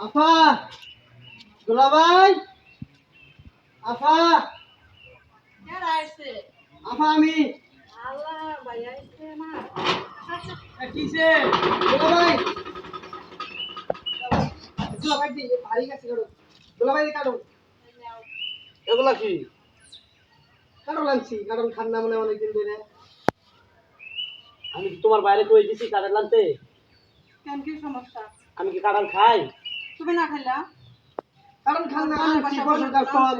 আফা দুলাভাই। আফা। কারা আইছে? আফা আমি। এগুলা কি? কারণ মনে অনেকদিন ধরে। আমি কি তোমার বাইরে কই দিছি কাঁঠাল আনতে? কেন কি সমস্যা? আমি কি কাঁঠাল খাই? তুমি না খাইলা? কারণ ফল?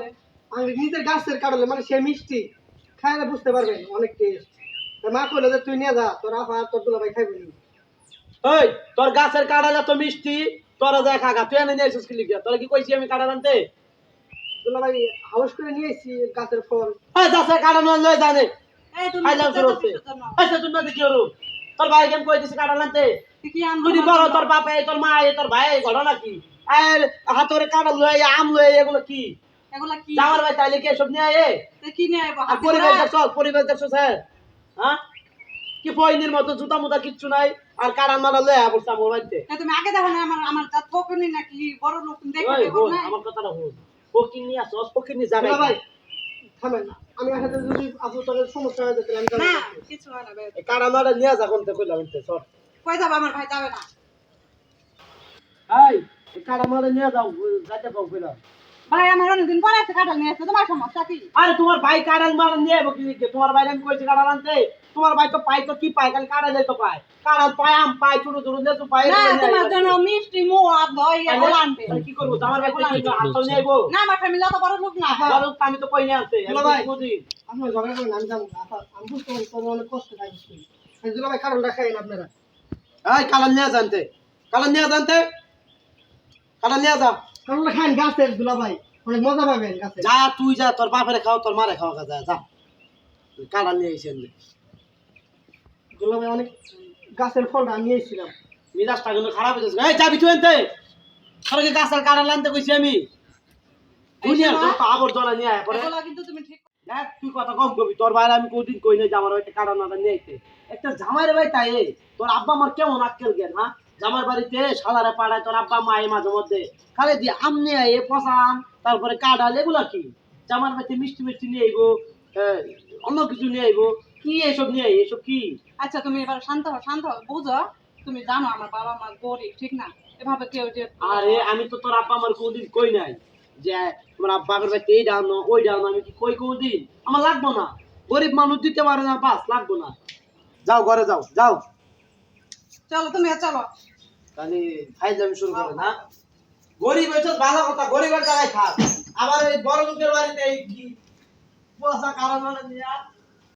আমি নিজের গাছের কাটলে মানে সে মিষ্টি খাইলে বুঝতে পারবেন অনেক টেস্ট মা কইলে যে তুই নিয়ে যা তোর আর তোর দুলাভাই খাইবি নি। ওই তোর গাছের কাঁঠাল এত মিষ্টি তোরা যা খাগা তুই এনে নিয়ে আসিস কি লিখিয়া তোরা কি কইছি আমি কাঁঠাল আনতে? দুলাভাই হাউস করে নিয়ে এসেছি গাছের ফল। ওই গাছের কাঁঠাল লই জানে এই তুমি তো তো জানো। আচ্ছা তুমি দেখি ওরু তোর ভাই কেমন কই দিছি আনতে? তুই কি না বড় তোর বাপ তোর মা তোর ভাই ঘটনা কি? আর হাতরে কাঁঠাল লই আম লই এগুলো কি? এগুলা কি? ভাই তাইলে কি এসব নিয়ে আয়ে? কি নিয়ে আইবো? আর হাতি পরিবেশ ঘোড়া? দেখছ পরিবেশ দেখছ স্যার। হ্যাঁ? কি পয়নির মতো জুতা মুতা কিচ্ছু নাই আর কারান মারা লয়ে পড়ছে আমার বাড়িতে। তা তুমি আগে দেখো না আমার আমার জাত বকুনি নাকি বড় লোক দেখো না? আমার কথাটা হল আসো যাবে দুলাভাই থামেন। আমি আসলে যদি আপু তোর সমস্যা হয়ে যেত আমি না। কিছু হয় না ভাই। কারান মারা নিয়ে যা কোনতে কইলাম সর কই যাব আমার ভাই? যাবে না। এই কারান মারা নিয়ে যাও যাইতে পাও কইলাম। ভাই আমার অনেকদিন পরে একটা কাঁঠাল নিয়ে আসছে তোমার সমস্যা কি? আরে তোমার ভাই কারান মারা নিয়ে আইবো কি তোমার ভাই আমি কইছি আনতে। তোমার ভাই তো পাই তো কি পায়? খালি কারান তো পায়। কারান পায় আম পায় ছোট ছোট লেচু পায়। না তোমার জন্য মিষ্টি মুয়া দই এগুলো আনবে। তাহলে কি করব? আমার ভাই আইবো? না আমার ফ্যামিলি অত বড় লোক না বলো তো আমি তো কই নিয়ে আনতে? দুলা ভাই। বুঝি। ঝগড়া করেন আমি যাব না। আপা আমি বুঝতে পারি তোর অনেক কষ্ট থাকে খাইন আপনারা। এই নিয়ে জানতে কালান নিয়ে জানতে কালান নিয়ে যা কারণটা খাইন গাছের দুলাভাই অনেক মজা পাবেন গাছে। যা তুই যা তোর বাপের খাও তোর মারে খাওয়া যা নিয়ে এসেছেন দুলাভাই অনেক গাছের ফলটা আমি এসেছিলাম। মিজাজটা কিন্তু খারাপ হয়ে যাচ্ছে। এই যাবি তুই এনতে? গাছের কালান আনতে কইছি আমি? দুনিয়ার যত আবর্জনা নিয়ে আয় পরে। কিন্তু তুমি ঠিক তুই কথা কম কবি তোর বাইরে আমি কোনদিন কই নাই যে আমার একটা কারণ আনা নিয়ে আইতে। একটা জামাইয়ের বাড়ি তাই তোর আব্বা আমার কেমন আক্কেল জ্ঞান হ্যাঁ? জামার বাড়িতে শালারে পাড়ায় তোর আব্বা মা এই মাঝে মধ্যে। খালি দিয়ে আম নিয়ে আয় পচা আম তারপরে কাঁঠাল এগুলা কি? জামার বাড়িতে মিষ্টি মিষ্টি নিয়ে আইবো অন্য কিছু নিয়ে আইবো। কি এসব নিয়ে আই এসব কি? আচ্ছা তুমি এবার শান্ত হও শান্ত হও। বুঝো তুমি জানো আমার বাবা মা গরিব ঠিক না? এভাবে কেউ যে আরে আমি তো তোর আব্বা আমার কোনদিন কই নাই যে তোমার আব্বা আমার বাড়িতে এই ডাউন ওই ডাউন আমি কি কই কোনদিন? আমার লাগবো না। গরিব মানুষ দিতে পারে না বাস লাগবো না। যাও ঘরে যাও যাও। চলো তুমি চলো। তাহলে খাই যাবি শুরু করে, না? গরিব হয়েছে, ভালো কথা, গরিবের জায়গায় খাস আবার এই বড় লোকের বাড়িতে এই কি? পয়সা কারণ নিয়ে